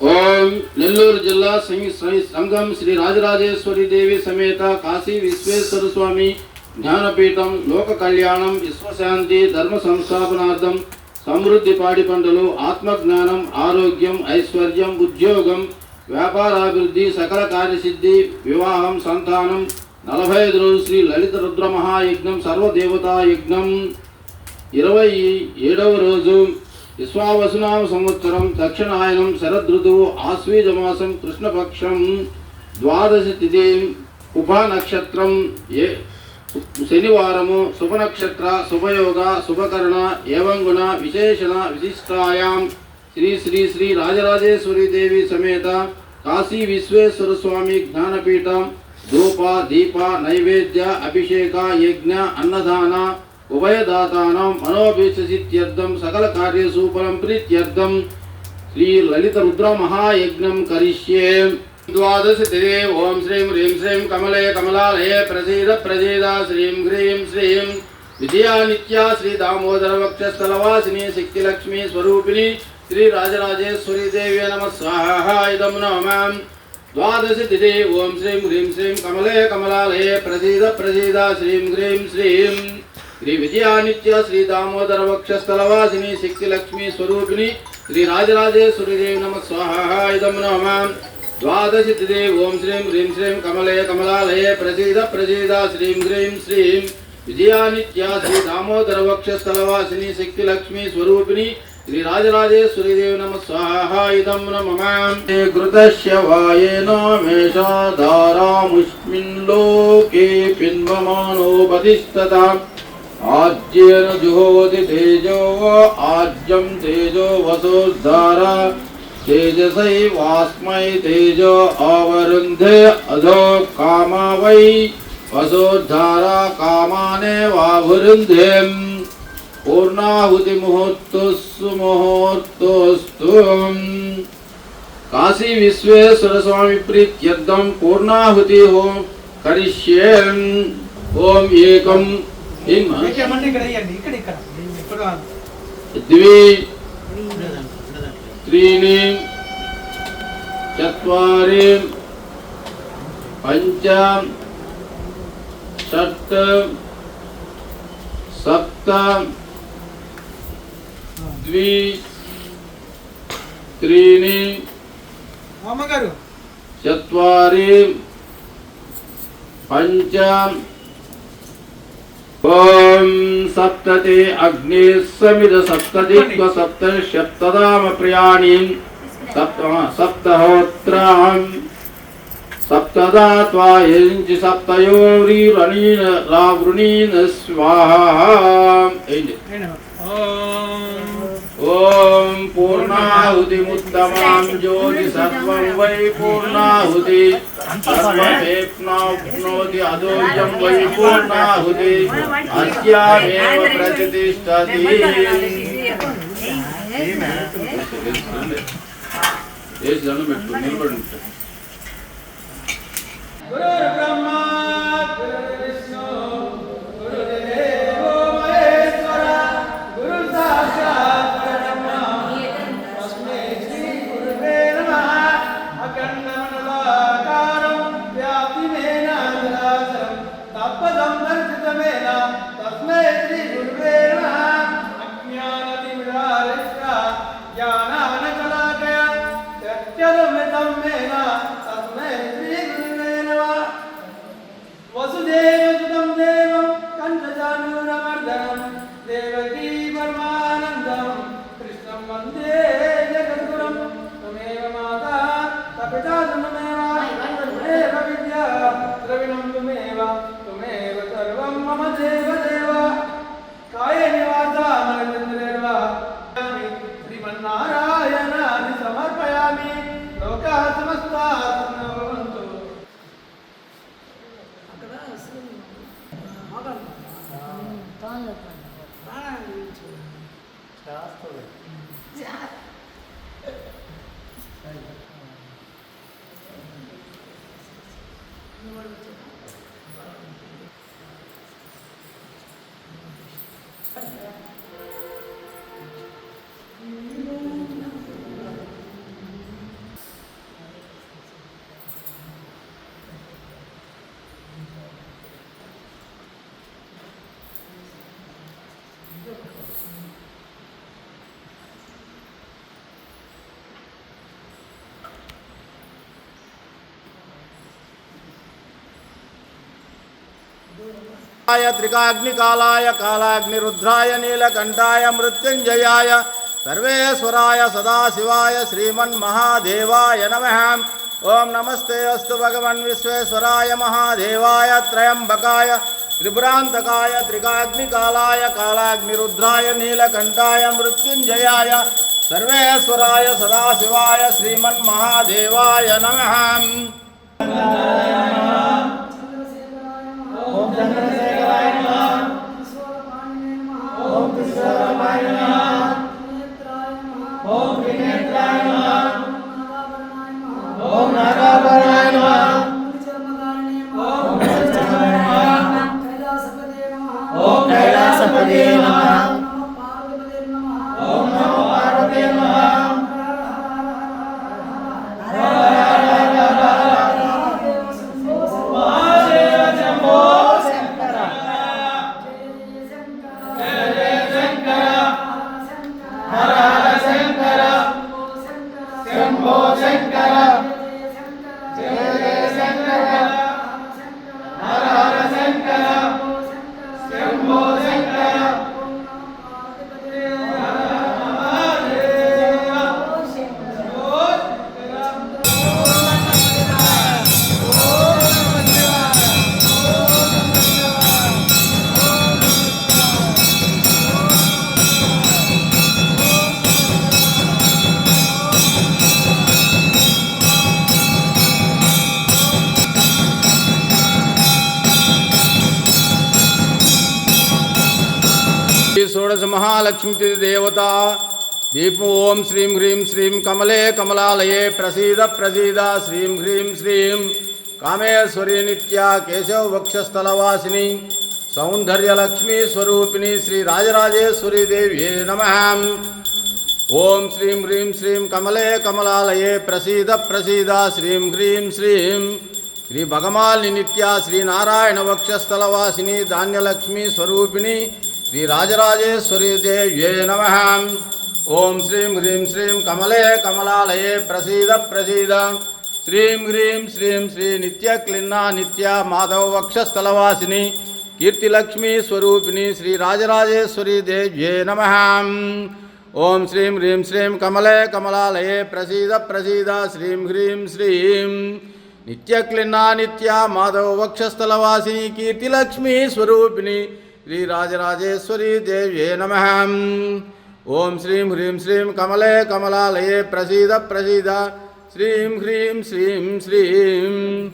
ఓం నెల్లూరు జిల్లా సం- సంఘం శ్రీ రాజరాజేశ్వరి దేవి సమేత కాశీ విశ్వేశ్వర స్వామి జ్ఞానపీఠం లోక కళ్యాణం విశ్వశాంతి ధర్మ సంస్థాపనార్థం సమృద్ధి పాడి పంటలు ఆత్మజ్ఞానం ఆరోగ్యం ఐశ్వర్యం ఉద్యోగం వ్యాపారాభివృద్ధి సకల కార్యసిద్ధి వివాహం సంతానం నలభై ఐదు రోజులు శ్రీ లలిత రుద్ర మహాయజ్ఞం సర్వదేవతా ఇరవై ఏడవ రోజు విశ్వావసునామ సంవత్సరం దక్షిణాయనం శరదృతువు ఆశ్వీజమాసం కృష్ణపక్షం ద్వాదశి తిథి ఉపా ఏ శనివారము శుభనక్షత్ర శుభయోగ శుభకరణ ఏవంగుణ విశేషణ విశిష్టాయాం శ్రీ శ్రీ శ్రీ రాజరాజేశ్వరి దేవి సమేత కాశీ విశ్వేశ్వర స్వామి జ్ఞానపీఠం ధూప దీప నైవేద్య అభిషేక యజ్ఞ అన్నదాన ఉభయదాతానాం మనోభీష్టసిత్యర్థం సకల కార్యసూఫలం ప్రీత్యర్థం శ్రీ లలిత రుద్ర మహాయజ్ఞం కరిష్యే ద్వాదశ తిరే ఓం శ్రీం హ్రీం శ్రీం కమలే కమలాలయే ప్రసీద ప్రసీద శ్రీం హ్రీం శ్రీం విజయా నిత్యా శ్రీ దామోదర వక్షస్థలవాసిని శక్తి లక్ష్మీ స్వరూపిణి శ్రీ రాజరాజేశ్వరి దేవి నమ స్వాహ ఇదం నమాం ద్వాదశి తిథి ఓం శ్రీ విజయానిత్య శ్రీ దామోదర వక్షస్థలవాసిని శక్తి లక్ష్మీ స్వరూపిణి శ్రీ రాజరాజేశ్వరి దేవి నమ స్వాహ ఇదం నమాం ద్వాదశి తిథి ఓం శ్రీం హ్రీం శ్రీం కమలే కమలాలయే ప్రసీద ప్రసీద శ్రీం హ్రీం శ్రీం విజయానిత్య శ్రీ దామోదర వక్షస్థలవాసిని శక్తి లక్ష్మీ స్వరూపిణి శ్రీ రాజరాజేశ్వరి దేవి నమ స్వాహ ఇదం నమాం. కృతస్య వాయేన మేషాధారాముష్మిన్ లోకే పిన్వమానోపతిస్తత आज्येन जुहोति तेजो आज्यं तेजो वसोद्धार। तेजसैवास्मै तेजो आवरुन्धे अधो काम वै। वसोद्धारा कामानेवाभुरुन्धिम् पूर्णाहुतिमुहूर्तस्सु मुहूर्तोऽस्तु। काशी विश्वेश्वर स्वामी प्रीत्यर्थं पूर्णाहुति हो करिष्ये। ओम एकम ద్వి త్రీని చత్వారి పంచ షట్ సప్త ద్వి త్రీని చత్వారి పంచ ॐ सप्तति अग्निः समिद सप्तदिक्व सप्तर्षप्तदामप्रियाणीं सप्त सप्तहोत्रां सप्तदा त्वायञ्चि सप्तयोरीरणीन रावृणीन स्वाहा ఓం పూర్ణాహుతిముత్తమాం జ్యోతి సర్వం వై పూర్ణాహుతి సర్వమేప్నోప్నోతి అదోజం వై పూర్ణాహుతి అస్యామేవ ప్రతిష్టతి వేసి దండం పెట్టు నిలబడి ఉంటా. గురుర్బ్రహ్మా आय त्रिकाग्निकालाय, कालाग्निरुद्राय, नीलकण्ठाय, मृत्युञ्जयाय, सर्वेश्वराय, सदाशिवाय, श्रीमन्महादेवाय नमः। ओम नमस्ते, अस्तु भगवन् विश्वेश्वराय महादेवाय, त्रयंबकाय त्रिपुरांतकाय त्रिकाग्निकालाय, कालाग्निरुद्राय नीलकंठाय मृत्युंजयाय सर्वेश्वराय, सदाशिवाय, श्रीमन्महादेवाय नमः। ओम ఓం విశ్వరూపాయ నమః శంభో శంకర. శ్రీ షోడశ మహాలక్ష్మి దేవత దీపం ఓం శ్రీం హ్రీం శ్రీం కమలే కమలాలయే ప్రసీద ప్రసీద శ్రీం హ్రీం శ్రీం కామేశ్వరి నిత్య కేశవ వక్షస్థలవాసిని సౌందర్యలక్ష్మీ స్వరూపిణి శ్రీ రాజరాజేశ్వరి దేవ్యే నమ ఓం శ్రీం హ్రీం శ్రీం కమలే కమలాలయే ప్రసీద ప్రసీద శ్రీం హ్రీం శ్రీం శ్రీ భగమాలిని నిత్య శ్రీనారాయణ వక్షస్థలవాసిని ధాన్యలక్ష్మీ స్వరూపిణి శ్రీ రాజరాజేశ్వరి దేవ్యే నమ. ఓం శ్రీం హ్రీం శ్రీం కమలే కమలాలయే ప్రసీద ప్రసీద. శ్రీం హ్రీం శ్రీం శ్రీ నిత్య క్లిన్నా నిత్య మాధవ వక్షస్థలవాసిని కీర్తిలక్ష్మీ స్వరూపిణి శ్రీ రాజరాజేశ్వరి దేవ్యే నమ. ఓం శ్రీం హ్రీం శ్రీం కమలే కమలాలయే ప్రసీద ప్రసీద. శ్రీం హ్రీం శ్రీం నిత్య క్లిన్నా నిత్య మాధవ వక్షస్థలవాసిని కీర్తిలక్ష్మీ స్వరూపిణి శ్రీ రాజరాజేశ్వరి దేవ్యే నమ. ఓం శ్రీం హ్రీం శ్రీం కమలే కమలాలయే ప్రసీద ప్రసీద శ్రీం హ్రీం శ్రీం శ్రీం.